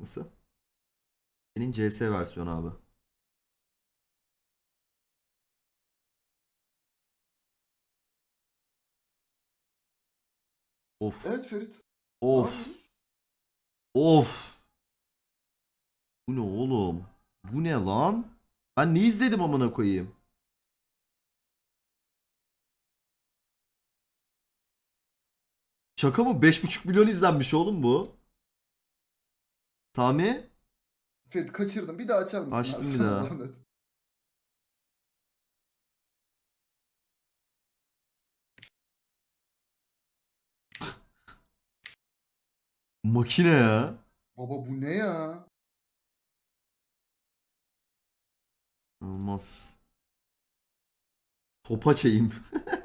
Nasıl? Senin CS versiyonu abi. Of. Evet Ferit. Of. Of. Bu ne oğlum? Bu ne lan? Ben ne izledim amına koyayım? Şaka mı? 5,5 milyon izlenmiş oğlum bu. Sami? Ferit kaçırdım. Bir daha açar mısın? Açtım abi bir daha. zahmet? Makine ya. Baba bu ne ya? Olmaz. Topa çeyim.